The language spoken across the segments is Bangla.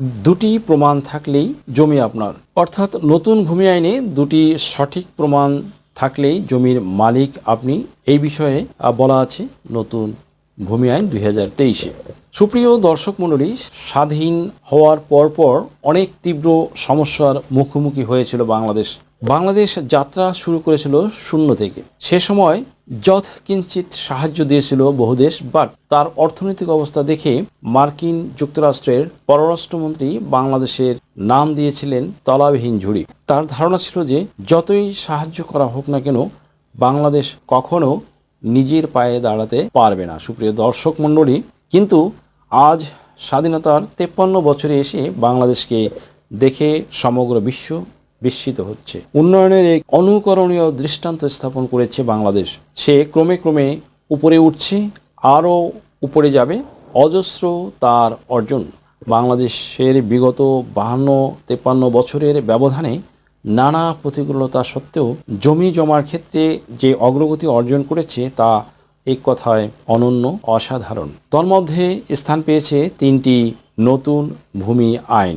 দুটি প্রমাণ থাকলেই জমি আপনার। অর্থাৎ নতুন ভূমি আইনে দুটি সঠিক প্রমাণ থাকলেই জমির মালিক আপনি। এই বিষয়ে বলা আছে নতুন ভূমি আইন দুই হাজার তেইশে। সুপ্রিয় দর্শক মণ্ডলী, স্বাধীন হওয়ার পরপর অনেক তীব্র সমস্যার মুখোমুখি হয়েছিল বাংলাদেশ বাংলাদেশ যাত্রা শুরু করেছিল শূন্য থেকে। সে সময় যথ কিঞ্চিত সাহায্য দিয়েছিল বহু দেশ বাট তার অর্থনৈতিক অবস্থা দেখে মার্কিন যুক্তরাষ্ট্রের পররাষ্ট্রমন্ত্রী বাংলাদেশের নাম দিয়েছিলেন তলাবিহীন ঝুড়ি তার ধারণা ছিল যে, যতই সাহায্য করা হোক না কেন, বাংলাদেশ কখনো নিজের পায়ে দাঁড়াতে পারবে না। সুপ্রিয় দর্শক মণ্ডলী, কিন্তু আজ স্বাধীনতার তেপ্পান্ন বছরে এসে বাংলাদেশকে দেখে সমগ্র বিশ্ব বিস্মিত হচ্ছে। উন্নয়নের এক অনুকরণীয় দৃষ্টান্ত স্থাপন করেছে বাংলাদেশ। সে ক্রমে ক্রমে উপরে উঠছে, আরও উপরে যাবে। অজস্র তার অর্জন। বাংলাদেশের বিগত বাহান্ন, তেপান্ন বছরের ব্যবধানে নানা প্রতিকূলতা সত্ত্বেও জমি জমার ক্ষেত্রে যে অগ্রগতি অর্জন করেছে তা এক কথায় অনন্য, অসাধারণ। তন্মধ্যে স্থান পেয়েছে তিনটি নতুন ভূমি আইন।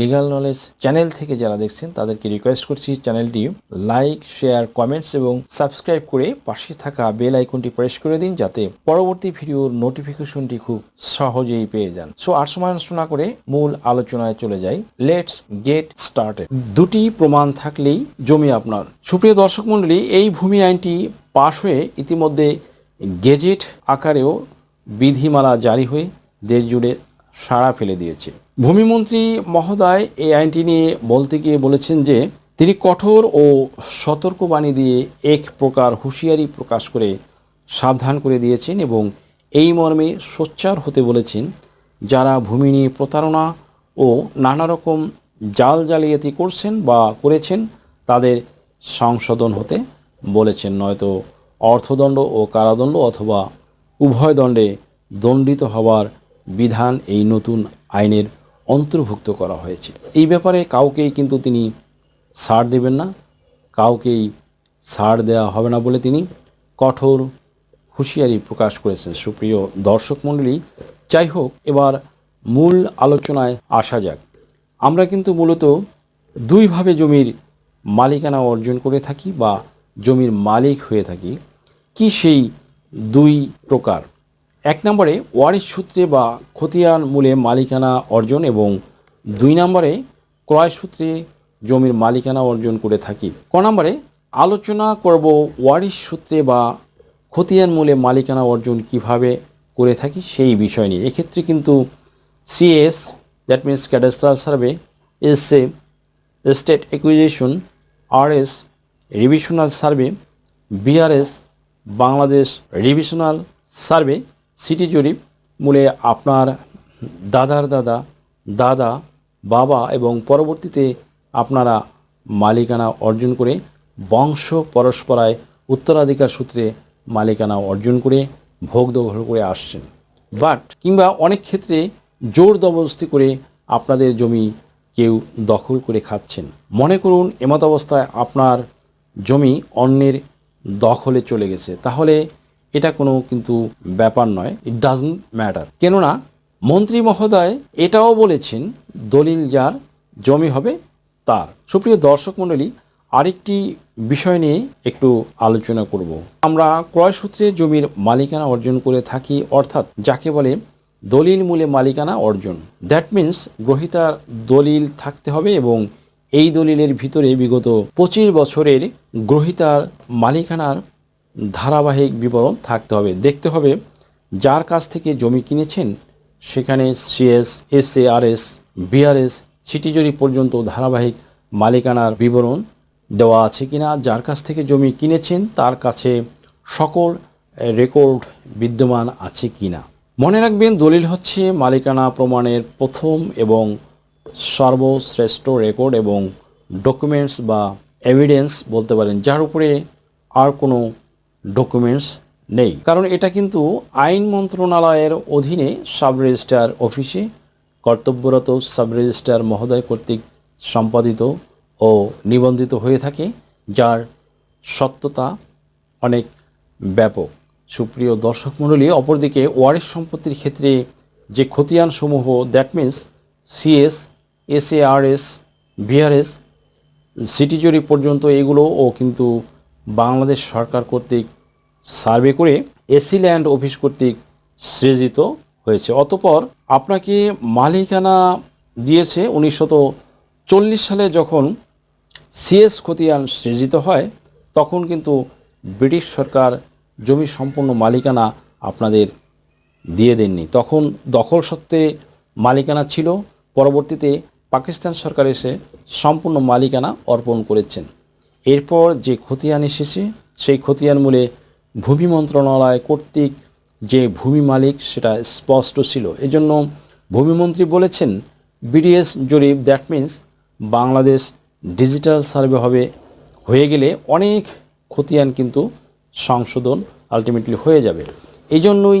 লিগাল নলেজ চ্যানেল থেকে যারা দেখছেন, তাদেরকে রিকোয়েস্ট করছি চ্যানেলটি লাইক শেয়ার কমেন্টস এবং সাবস্ক্রাইব করে পাশে থাকা বেল আইকনটি প্রেস করে দিন যাতে পরবর্তী ভিডিওর নোটিফিকেশনটি খুব সহজেই পেয়ে যান। সো আর সময় নষ্ট না করে মূল আলোচনায় চলে যাই। লেটস গেট স্টার্টেড দুটি প্রমাণ থাকলেই জমি আপনার। সুপ্রিয় দর্শক মণ্ডলী, এই ভূমি আইনটি পাশ হয়ে ইতিমধ্যে গেজেট আকারেও বিধিমালা জারি হয়ে দেশ জুড়ে সাড়া ফেলে দিয়েছে। ভূমিমন্ত্রী মহোদয় এই আইনটি নিয়ে বলতে গিয়ে বলেছেন যে, তিনি কঠোর ও সতর্কবাণী দিয়ে এক প্রকার হুঁশিয়ারি প্রকাশ করে সাবধান করে দিয়েছেন এবং এই মর্মে সোচ্চার হতে বলেছেন। যারা ভূমি নিয়ে প্রতারণা ও নানা রকম জাল জালিয়াতি করছেন বা করেছেন, তাদের সংশোধন হতে বলেছেন। নয়তো অর্থদণ্ড ও কারাদণ্ড অথবা উভয় দণ্ডে দণ্ডিত হওয়ার বিধান এই নতুন আইনের অন্তর্ভুক্ত করা হয়েছে। এই ব্যাপারে কাউকেই কিন্তু তিনি ছাড় দেবেন না। কাউকেই ছাড় দেওয়া হবে না বলে তিনি কঠোর হুঁশিয়ারি প্রকাশ করেছেন। সুপ্রিয় দর্শক মণ্ডলী, যাই হোক, এবার মূল আলোচনায় আসা যাক। আমরা কিন্তু মূলত দুইভাবে জমির মালিকানা অর্জন করে থাকি বা জমির মালিক হয়ে থাকি। কি সেই দুই প্রকার? এক নম্বরে ওয়ারিশ সূত্রে বা খতিয়ান মূলে মালিকানা অর্জন এবং দুই নম্বরে ক্রয় সূত্রে জমির মালিকানা অর্জন করে থাকি। ক নম্বরে আলোচনা করব ওয়ারিশ সূত্রে বা খতিয়ান মূলে মালিকানা অর্জন কীভাবে করে থাকি সেই বিষয় নিয়ে। এক্ষেত্রে কিন্তু CS that means cadastral survey S A state acquisition RS revisional survey BRS Bangladesh revisional survey city জরিপ মূলে আপনার দাদার দাদা দাদা, বাবা এবং পরবর্তীতে আপনারা মালিকানা অর্জন করে বংশ পরস্পরায় উত্তরাধিকার সূত্রে মালিকানা অর্জন করে ভোগ দখল করে আসছেন। বাট কিংবা অনেক ক্ষেত্রে জোর জবরদস্তি করে আপনাদের জমি কেউ দখল করে খাচ্ছেন। মনে করুন, এমত অবস্থায় আপনার জমি অন্যের দখলে চলে গেছে। তাহলে এটা কোনো কিন্তু ব্যাপার নয় ইট ডাজন্ট ম্যাটার কেননা মন্ত্রী মহোদয় এটাও বলেছেন, দলিল যার, জমি হবে তার। সুপ্রিয় দর্শক মণ্ডলী, আরেকটি বিষয় নিয়ে একটু আলোচনা করব। আমরা ক্রয় সূত্রে জমির মালিকানা অর্জন করে থাকি, অর্থাৎ যাকে বলে দলিল মূলে মালিকানা অর্জন। দ্যাট মিন্স গ্রহিতার দলিল থাকতে হবে এবং এই দলিলের ভিতরে বিগত পঁচিশ বছরের গ্রহিতার মালিকানার ধারাবাহিক বিবরণ থাকতে হবে। দেখতে হবে যার কাছ থেকে জমি কিনেছেন, সেখানে সিএস এসএআরএস বিআরএস সিটিজরি পর্যন্ত ধারাবাহিক মালিকানার বিবরণ দেওয়া আছে কিনা, যার কাছ থেকে জমি কিনেছেন, তার কাছে সকল রেকর্ড বিদ্যমান আছে কিনা। মনে রাখবেন, দলিল হচ্ছে মালিকানা প্রমাণের প্রথম এবং সর্বশ্রেষ্ঠ রেকর্ড এবং ডকুমেন্টস বা এভিডেন্স বলতে পারেন, যার উপরে আর কোনো ডকুমেন্টস নেই। কারণ এটা কিন্তু আইন মন্ত্রণালয়ের অধীনে সাব রেজিস্ট্রার অফিসে কর্তব্যরত সাব রেজিস্ট্রার মহোদয় কর্তৃক সম্পাদিত ও নিবন্ধিত হয়ে থাকে, যার সত্যতা অনেক ব্যাপক। সুপ্রিয় দর্শক মণ্ডলী, অপরদিকে ওয়ারিশ সম্পত্তির ক্ষেত্রে যে খতিয়ানসমূহ that means CS SA RS BRS সিটিজরি পর্যন্ত এগুলোও কিন্তু বাংলাদেশ সরকার কর্তৃক সার্ভে করে এসি ল্যান্ড অফিস কর্তৃক সৃজিত হয়েছে। অতপর আপনাকে মালিকানা দিয়েছে উনিশশত চল্লিশ সালে যখন সিএস খতিয়ান সৃজিত হয়, তখন কিন্তু ব্রিটিশ সরকার জমি সম্পূর্ণ মালিকানা আপনাদের দিয়ে দেননি। তখন দখল সত্ত্বে মালিকানা ছিল, পরবর্তীতে পাকিস্তান সরকার এসে সম্পূর্ণ মালিকানা অর্পণ করেছেন। এরপর যে খতিয়ান এসেছে, সেই খতিয়ান মূলে ভূমি মন্ত্রণালয় কর্তৃক যে ভূমি মালিক, সেটা স্পষ্ট ছিল। এজন্য ভূমিমন্ত্রী বলেছেন, বিডিএস জরিপ that means Bangladesh digital survey হবে। হয়ে গেলে অনেক খতিয়ান কিন্তু সংশোধন আলটিমেটলি হয়ে যাবে। এই জন্যই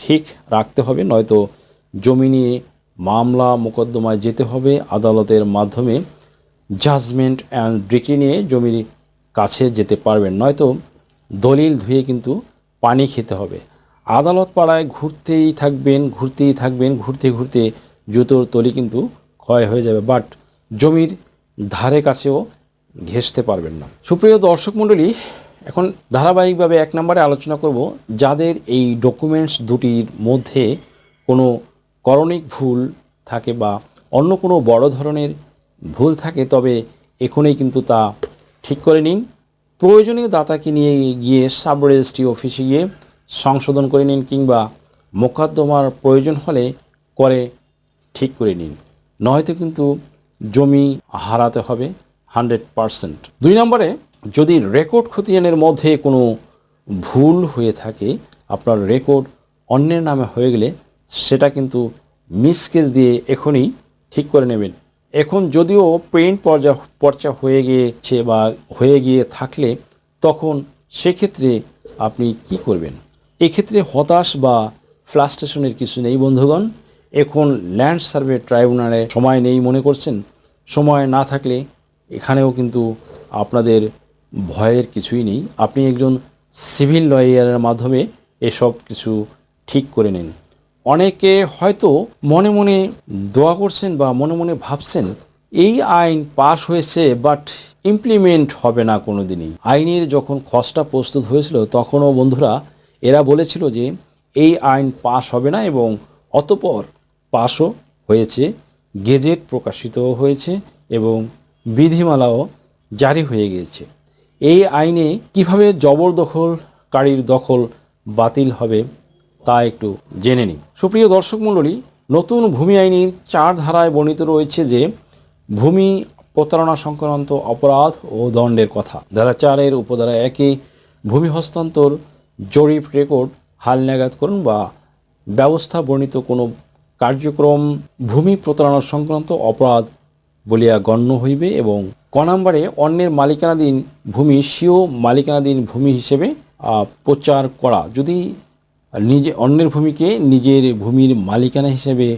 ঠিক রাখতে হবে, নয়তো জমি নিয়ে মামলা মোকদ্দমায় যেতে হবে। আদালতের মাধ্যমে জাজমেন্ট অ্যান্ড ডিক্রি নিয়ে জমির কাছে যেতে পারবেন, নয়তো দলিল ধুয়ে কিন্তু পানি খেতে হবে। আদালত পাড়ায় ঘুরতেই থাকবেন ঘুরতেই থাকবেন, ঘুরতে ঘুরতে জুতোর তলি কিন্তু ক্ষয় হয়ে যাবে বাট জমির ধারে কাছেও ঘেঁষতে পারবেন না। সুপ্রিয় দর্শক মণ্ডলী এখন ধারাবাহিকভাবে এক নম্বরে আলোচনা করব যাদের এই ডকুমেন্টস দুটির মধ্যে কোনো করণিক ভুল থাকে বা অন্য কোনো বড় ধরনের ভুল থাকে, তবে এখনই কিন্তু তা ঠিক করে নিন। প্রয়োজনীয় দাতাকে নিয়ে গিয়ে সাব রেজিস্ট্রি অফিসে গিয়ে সংশোধন করে নিন কিংবা মোকদ্দমার প্রয়োজন হলে করে ঠিক করে নিন। নয়তো কিন্তু জমি হারাতে হবে হান্ড্রেড পারসেন্ট দুই নম্বরে যদি রেকর্ড খতিয়ানের মধ্যে কোনো ভুল হয়ে থাকে, আপনার রেকর্ড অন্যের নামে হয়ে গেলে সেটা কিন্তু মিসকেস দিয়ে এখনই ঠিক করে নেবেন। এখন যদিও প্রিন্ট পর্যা, পর্চা হয়ে গিয়েছে বা হয়ে গিয়ে থাকলে, তখন সেক্ষেত্রে আপনি কি করবেন? এক্ষেত্রে হতাশ বা ফ্লাস্ট্রেশনের কিছু নেই বন্ধুগণ। এখন ল্যান্ড সার্ভে ট্রাইব্যুনালে সময় নেই মনে করছেন। সময় না থাকলে এখানেও কিন্তু আপনাদের ভয়ের কিছুই নেই। আপনি একজন সিভিল লয়ারের মাধ্যমে এসব কিছু ঠিক করে নিন। অনেকে হয়তো মনে মনে দোয়া করছেন বা মনে মনে ভাবছেন, এই আইন পাশ হয়েছে বাট ইমপ্লিমেন্ট হবে না কোনো দিনই আইনের যখন খসড়া প্রস্তুত হয়েছিল, তখনও বন্ধুরা এরা বলেছিল যে, এই আইন পাশ হবে না এবং অতপর পাশও হয়েছে, গেজেট প্রকাশিত হয়েছে এবং বিধিমালাও জারি হয়ে গিয়েছে। এই আইনে কীভাবে জবরদখলকারীর দখল বাতিল হবে তা একটু জেনে নিই। সুপ্রিয় দর্শক মণ্ডলী, নতুন ভূমি আইনের চার ধারায় বর্ণিত রয়েছে যে, ভূমি প্রতারণা সংক্রান্ত অপরাধ ও দণ্ডের কথা। ধারা চারের উপধারা একে ভূমি হস্তান্তর, জরিপ রেকর্ড হাল হালনাগাদ করুন বা ব্যবস্থা বর্ণিত কোনো কার্যক্রম ভূমি প্রতারণা সংক্রান্ত অপরাধ বলিয়া গণ্য হইবে এবং ক নম্বরে অন্যের মালিকানাধীন ভূমি স্বীয় মালিকানাধীন ভূমি হিসেবে প্রচার করা। যদি নিজে, অন্যের ভূমিকে নিজের ভূমির মালিকানা হিসেবে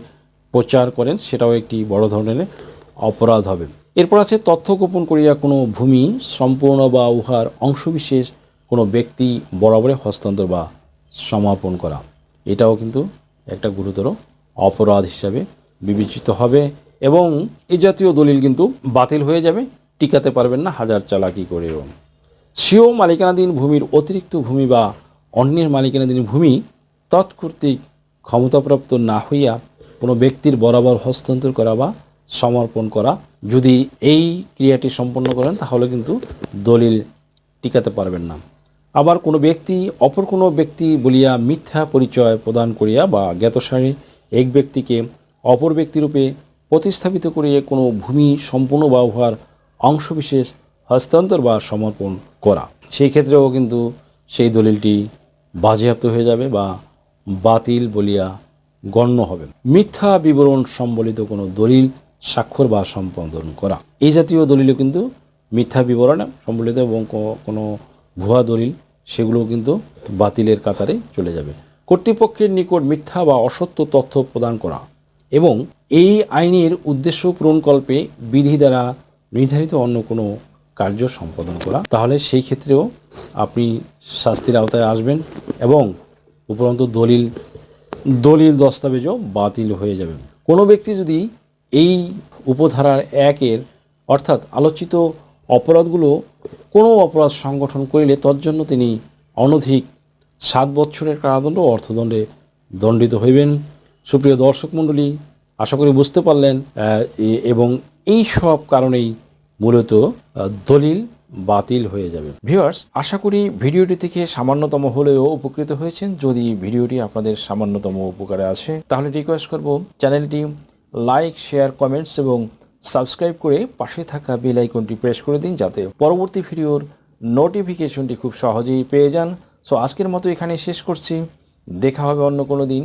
প্রচার করেন, সেটাও একটি বড় ধরনের অপরাধ হবে। এরপর আছে, তথ্য গোপন করিয়া কোনো ভূমি সম্পূর্ণ বা উহার অংশবিশেষ কোনো ব্যক্তি বরাবরে হস্তান্তর বা সমাপন করা। এটাও কিন্তু একটা গুরুতর অপরাধ হিসাবে বিবেচিত হবে। এবং এ জাতীয় দলিল কিন্তু বাতিল হয়ে যাবে। টিকাতে পারবেন না হাজার চালাকি করেও। স্বীয় মালিকানাধীন ভূমির অতিরিক্ত ভূমি বা অন্যের মালিকানাধীন ভূমি তৎকর্তৃক ক্ষমতাপ্রাপ্ত না হইয়া কোনো ব্যক্তির বরাবর হস্তান্তর করা বা সমর্পণ করা যদি এই ক্রিয়াটি সম্পন্ন করেন, তাহলে কিন্তু দলিল টিকাতে পারবেন না। আবার কোনো ব্যক্তি অপর কোনো ব্যক্তি বলিয়া মিথ্যা পরিচয় প্রদান করিয়া বা জ্ঞাতসারে এক ব্যক্তিকে অপর ব্যক্তিরূপে প্রতিস্থাপিত করিয়া কোনো ভূমি সম্পূর্ণ ব্যবহার অংশবিশেষ হস্তান্তর বা সমর্পণ করা। সেই ক্ষেত্রেও কিন্তু সেই দলিলটি বাজেয়াপ্ত হয়ে যাবে বা বাতিল বলিয়া গণ্য হবে। মিথ্যা বিবরণ সম্বলিত কোনো দলিল স্বাক্ষর বা সম্পাদন করা। এই জাতীয় দলিলও কিন্তু মিথ্যা বিবরণ সম্বলিত এবং কোনো ভুয়া দলিল সেগুলোও কিন্তু বাতিলের কাতারে চলে যাবে। কর্তৃপক্ষের নিকট মিথ্যা বা অসত্য তথ্য প্রদান করা এবং এই আইনের উদ্দেশ্য পূরণকল্পে বিধি দ্বারা নির্ধারিত অন্য কোনো কার্য সম্পাদন করা। তাহলে সেই ক্ষেত্রেও আপনি শাস্তির আওতায় আসবেন এবং উপরন্ত দলিল দলিল দস্তাবেজও বাতিল হয়ে যাবে। কোনো ব্যক্তি যদি এই উপধারার একের অর্থাৎ আলোচিত অপরাধগুলো কোনো অপরাধ সংগঠন করিলে তজ্জন্য তিনি অনধিক সাত বছরের কারাদণ্ড অর্থদণ্ডে দণ্ডিত হইবেন। সুপ্রিয় দর্শক মণ্ডলী, আশা করি বুঝতে পারলেন এবং এই সব কারণেই মূলত দলিল বাতিল হয়ে যাবে। ভিউয়ার্স, আশা করি ভিডিওটি থেকে সামান্যতম হলেও উপকৃত হয়েছেন। যদি ভিডিওটি আপনাদের সামান্যতম উপকারে আসে, তাহলে রিকোয়েস্ট করব চ্যানেলটি লাইক, শেয়ার কমেন্টস এবং সাবস্ক্রাইব করে পাশে থাকা বেল আইকনটি প্রেস করে দিন, যাতে পরবর্তী ভিডিওর নোটিফিকেশনটি খুব সহজেই পেয়ে যান। সো আজকের মতো এখানে শেষ করছি। দেখা হবে অন্য কোনো দিন।